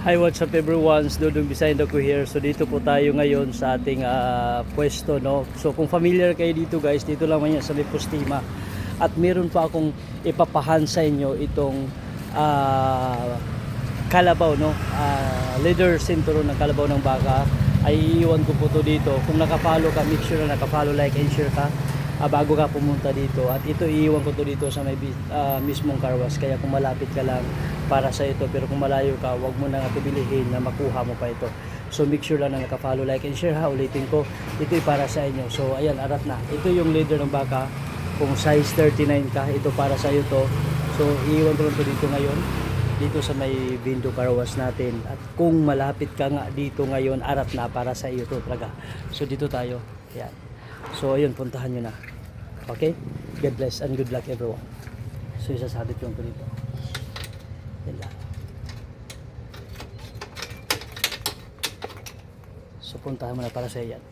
Hi, what's up everyone? Dudong Bisayan ako here. So dito po tayo ngayon sa ating ah, pwesto, no? So kung familiar kayo dito guys, dito lang yan sa may Pustima. At meron pa akong ipapahan sa inyo itong ah, kalabaw, no? Ah, leader sinturon ng kalabaw ng baka. Ay iiwan ko po to dito. Kung nakapalo ka, make sure na nakapalo, like and share ka ah, bago ka pumunta dito. At ito iiwan ko to dito sa may ah, mismong karwas. Kaya kung malapit ka lang para sa ito. Pero kung malayo ka, wag mo na nga tibilihin na makuha mo pa ito. So make sure lang na nakafollow, like and share ha. Ulitin ko, ito'y para sa inyo. So ayan, arat na. Ito yung leader ng baka. Kung size 39 ka, ito para sa iyo to. So iiwan ko lang to dito ngayon dito sa may Bindo Carwas natin at kung malapit ka nga dito ngayon arat na para sa iyo to talaga so dito tayo yan so ayun puntahan nyo na. Okay? God bless and good luck everyone. So isasabit ko lang to dito. Yan lang. So puntahan mo na para sa yan